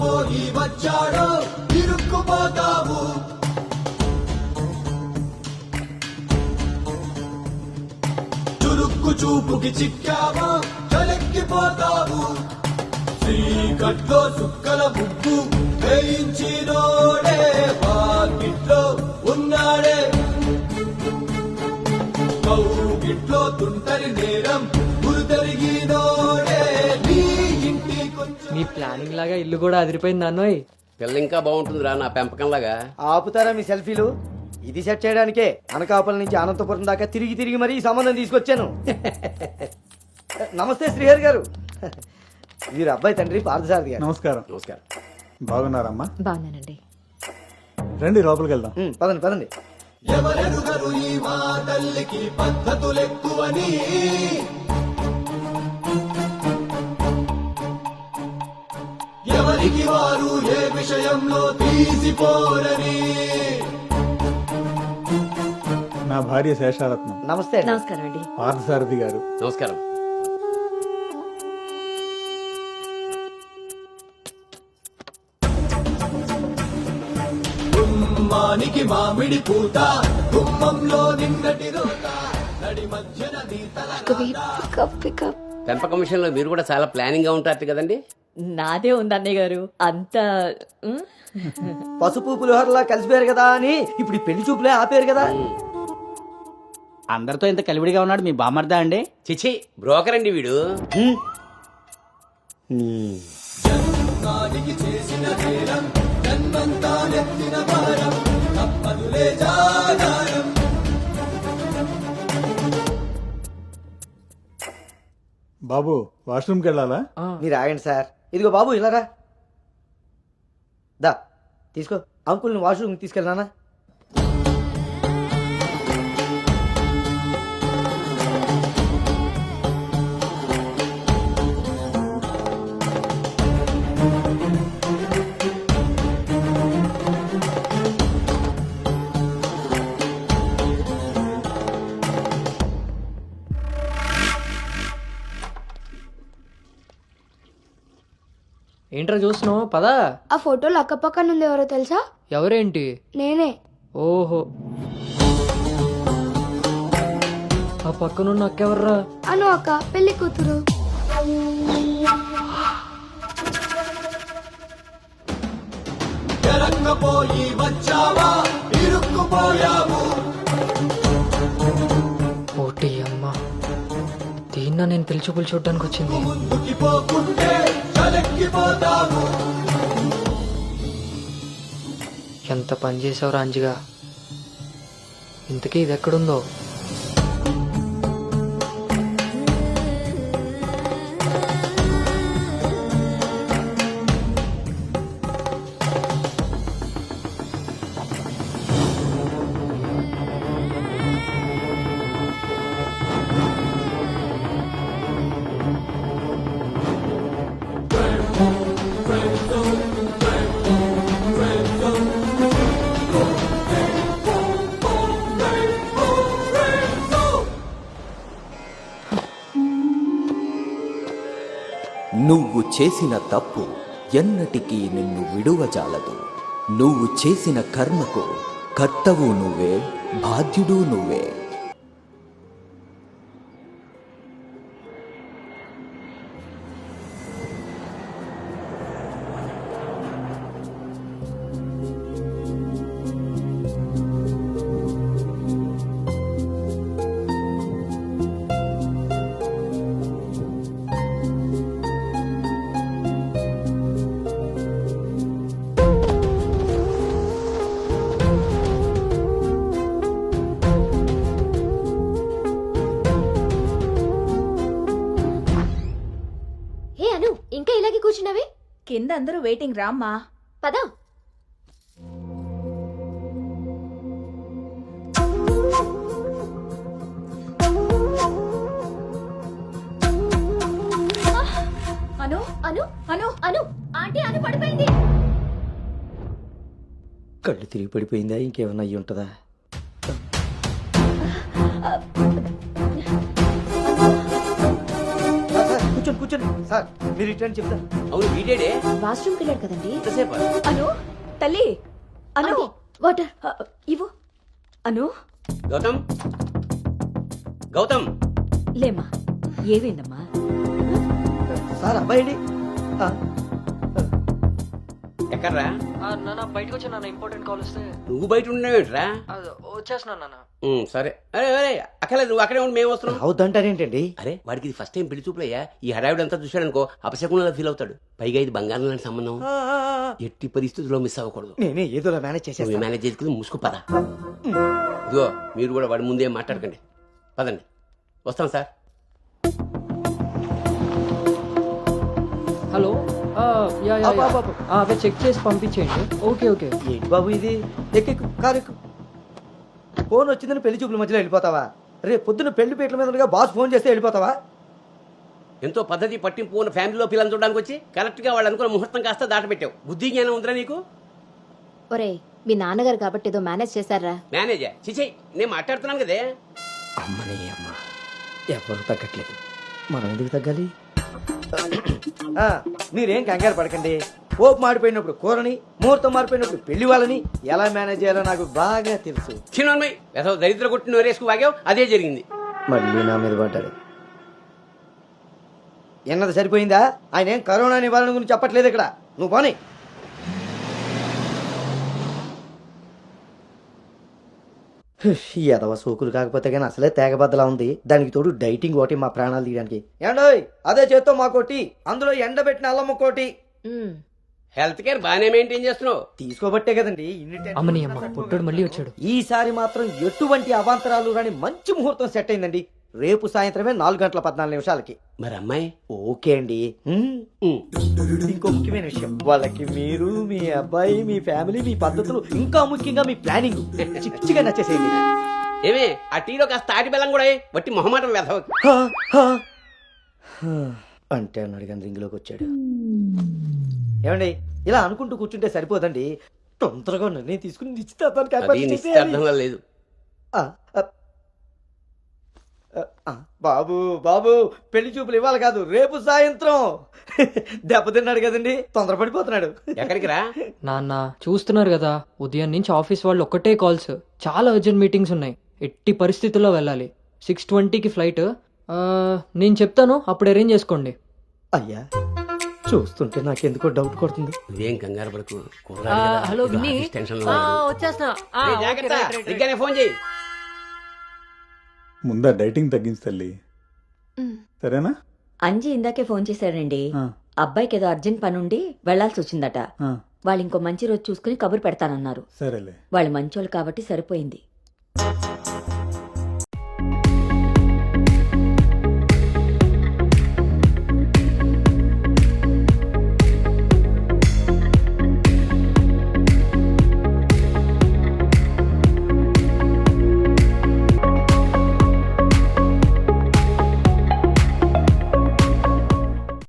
పోయి వచ్చాడో ఇరుక్కుపోతావు. చురుక్కు చూపుకి చిక్కావో చలెక్కిపోతావు చీకట్లో సుక్కల ముగ్గు వేయించినోడే వాకిట్లో ఉన్నాడే. కౌగిట్లో తుంటరి నే ప్లానింగ్ లాగా ఇల్లు కూడా అదిరిపోయింది అన్నోయ్. పిల్ల ఇంకా బాగుంటుందిరా నా పెంపకంలాగా. ఆపుతారా మీ సెల్ఫీలు? ఇది సెట్ చేయడానికే అనకాపల్లి నుంచి అనంతపురం దాకా తిరిగి తిరిగి మరీ ఈ సంబంధం తీసుకొచ్చాను. నమస్తే శ్రీహరి గారు. వీరు అబ్బాయి తండ్రి పార్థసారథి గారు. నమస్కారం. నమస్కారం. బాగున్నారమ్మా? బాగున్నానండి. రండి లోపలికి వెళ్దాం. ఉమ్, పదండి పదండి. ఎవరెరుగరు ఈ మా తల్లికి పద్ధతులెక్కువని? ఎవరికి వారు ఏ విషయంలో తీసిపోరని? నా భార్య శేషారత్నం. నమస్తే. నమస్కారం అండి. పార్థసారథి గారు. నమస్కారం. గుమ్మానికి మామిడి పూత గుమ్మంలో నిన్నటి రోత నడి మధ్యన నీ తల పికప్ పికప్ పెంపకం విషయంలో మీరు కూడా చాలా ప్లానింగ్గా ఉంటారు కదండి? నాదే ఉంది అన్నయ్య గారు. అంత ఉమ్, పసుపు పులిహోరలా కలిసిపోయారు కదా అని ఇప్పుడు ఈ పెళ్ళి చూపులే ఆపారు కదా. అందరితో ఇంత కలివిడిగా ఉన్నాడు మీ బామర్దా అండి? చిచి బ్రోకర్ అండి వీడు. చేసిన నేరం జన్మంతా నెత్తిన భారం. బాబు వాష్రూమ్కి వెళ్ళాలా మీరు ఆగండి సార్. ఇదిగో బాబు ఇలారా దా తీసుకో. అంకుల్ని వాష్రూమ్ తీసుకెళ్ళానా ఏంట్రా చూస్తున్నావు? పదా. ఆ ఫోటోలు అక్కపక్కన ఉంది ఎవరో తెలుసా? ఎవరేంటి? నేనే. ఓహో. ఆ పక్కనున్న అక్కెవర్రా అను అక్క పెళ్ళి కూతురు. ఎరక్కపోయి వచ్చావా? ఇరుక్కుపోయావు. ఓటి అమ్మ దీన్న నేను పిలిచి పిలిచి చూడడానికి వచ్చింది ముందుకి పోకుంటే చలెక్కిపోతావు ఎంత పని చేసావు రాంజిగా? ఇంతకీ ఇది ఎక్కడుందో చేసిన తప్పు ఎన్నటికీ నిన్ను విడువజాలదు. నువ్వు చేసిన కర్మకు కర్తవు నువ్వే బాధ్యుడు నువ్వే. కింద అందరూ వెయిటింగ్ రామ్మా. పదా. అను అను అను. అను ఆంటీ అను పడిపోయింది. కళ్ళు తిరిగి పడిపోయిందా? ఇంకేమన్నా అయ్యి ఉంటుందా? కూర్చోండి. కూర్చోండి సార్ మీరు ఇటండి చెప్తాను అవును వీడేడే వాష్రూమ్కి వెళ్ళాడు కదండి. ఎంతసేపు? అను తల్లి అను. వాటర్. ఇవ్వు. అను. గౌతమ్? గౌతమ్? లేమ్మా ఏమైందమ్మా? సార్ అబ్బాయి ఎక్కడ్రా? నాన్న బయటకు వచ్చా నాన్న ఇంపార్టెంట్ కాల్ వస్తే. నువ్వు బయట ఉండేవేంట్రా వచ్చేస్తున్నా నాన్న. సరే. అరే అరే అక్కర్లేదు నువ్వు అక్కడే ఉండి మేము వస్తున్నాం. అవుద్దంటారేంటండి? అరే వాడికి ఇది ఫస్ట్ టైం పెళ్ళి చూపులయ్యా. ఈ హడావిడి అంతా చూశాడనుకో అపశకునంలో ఫీల్ అవుతాడు. పైగా ఇది బంగారం లాంటి సంబంధం. ఎట్టి పరిస్థితుల్లో మిస్ అవ్వకూడదు. నేనే ఏదోలా మేనేజ్ నువ్వు చేసేస్తాను మేనేజ్ చేసుకుని ముసుగు పద. ఇదిగో మీరు కూడా వాడి ముందే మాట్లాడకండి. పదండి. వస్తాం సార్. హలో. ఆ, యా యా అబ్బా, యా. అబ్బా, అబ్బా. ఆ, అవి చెక్ చేసి పంపించేయండి. Okay okay. ఏంటి బాబు ఇది? ఎక్కెక్కు కారు ఎక్కు ఫోన్ వచ్చిందని పెళ్ళి చూపుల మధ్యలో వెళ్ళిపోతావా? రేపు పొద్దున్న పెళ్ళి పీటల మీద ఉండగా బాస్ ఫోన్ చేస్తే వెళ్ళిపోతావా? ఎంతో పద్ధతి పట్టింపు ఉన్న ఫ్యామిలీలో పిల్లలు చూడడానికి వచ్చి కరెక్ట్గా వాళ్ళు అనుకున్న ముహూర్తం కాస్త దాటపెట్టావు బుద్ధి జ్ఞానం ఉందిరా నీకు? ఒరే మీ నాన్నగారు కాబట్టి ఏదో మేనేజ్ చేశారా? మేనేజర్ చిచే నేను మాట్లాడుతున్నాను కదే. అమ్మని అమ్మ ఎవరు తగ్గట్లేదు. మనం ఎందుకు తగ్గాలి? మీరేం కంగారు పడకండి. పోపు మాడిపోయినప్పుడు కూరని ముహూర్తం మారిపోయినప్పుడు పెళ్ళి వాళ్ళని ఎలా మేనేజ్ చేయాలో నాకు బాగా తెలుసు. చిన్నమ్మాయి ఏదో దరిద్ర కొట్టి నోరేసుకు వాగావు అదే జరిగింది. మళ్ళీ నా మీద పడ్డాడు. ఎన్నది సరిపోయిందా? ఆయన ఏం కరోనా నివారణ గురించి చెప్పట్లేదు ఇక్కడ. నువ్వు పోనీ. ఈ ఎదవ సోకులు కాకపోతే కానీ అసలే తేగబద్దలా ఉంది. దానికి తోడు డైటింగ్ ఒకటి మా ప్రాణాలు తీయడానికి. ఏండోయ్ అదే చేత్తో మా కోటి అందులో ఎండబెట్టిన అల్లమ్మ కోటి. హెల్త్ కేర్ బాగానే మెయింటైన్ చేస్తున్నావు. తీసుకోబట్టే కదండి అమ్మని అమ్మ పుట్టుడు మళ్ళీ వచ్చాడు. ఈసారి మాత్రం ఎటువంటి అవాంతరాలు రాని మంచి ముహూర్తం సెట్ అయిందండి. రేపు సాయంత్రమే నాలుగు గంటల పద్నాలుగు నిమిషాలకి. మరి అమ్మాయి ఓకే అండి. ఇంకో ముఖ్యమైన విషయం. వాళ్ళకి మీరు మీ అబ్బాయి మీ ఫ్యామిలీ మీ పద్ధతులు ఇంకా ముఖ్యంగా మీ ప్లానింగ్. చిచ్చిగా నచ్చేసేయండి. ఏమే ఆ టీలో కాస్త తాటి బెల్లం కూడా వేయ్. వట్టి మొహమాటం వెధవ. అంటే అన్నాడు కానీ రింగులోకి వచ్చాడు. ఏమండి ఇలా అనుకుంటూ కూర్చుంటే సరిపోదండి. తొందరగా నిర్ణయం తీసుకుని నిశ్చితార్థానికి అది ఏర్పాటు చేసేయాలి. నిశ్చితార్థంలో లేదు. ఆ, ఆ. బాబు బాబు పెళ్ళి చూపులు ఇవ్వాలి కాదు రేపు సాయంత్రం. దెబ్బతిన్నాడు కదండి తొందరపడిపోతున్నాడు. ఎక్కడికి రా? నాన్న చూస్తున్నారు కదా ఉదయం నుంచి ఆఫీస్ వాళ్ళు ఒక్కటే కాల్స్. చాలా అర్జెంట్ మీటింగ్స్ ఉన్నాయి. ఎట్టి పరిస్థితుల్లో వెళ్ళాలి. సిక్స్ ట్వంటీకి ఫ్లైట్. నేను చెప్తాను అప్పుడు అరేంజ్ చేసుకోండి. అయ్యా చూస్తుంటే నాకెందుకో డౌట్ కొడుతుంది. నువ్వేం కంగారు పడకు. Hello right. ఫోన్ చేయి. ముందా డైటింగ్ తగ్గించి తల్లి. సరేనా? అంజీ ఇందాకే ఫోన్ చేశాడండి. ఆ, అబ్బాయికి ఏదో అర్జెంట్ పని ఉండి వెళ్ళాల్సి వచ్చిందట. వాళ్ళు ఇంకో మంచి రోజు చూసుకుని కబురు పెడతానన్నారు. సరేలే. వాళ్ళు మంచోళ్ళు కాబట్టి సరిపోయింది.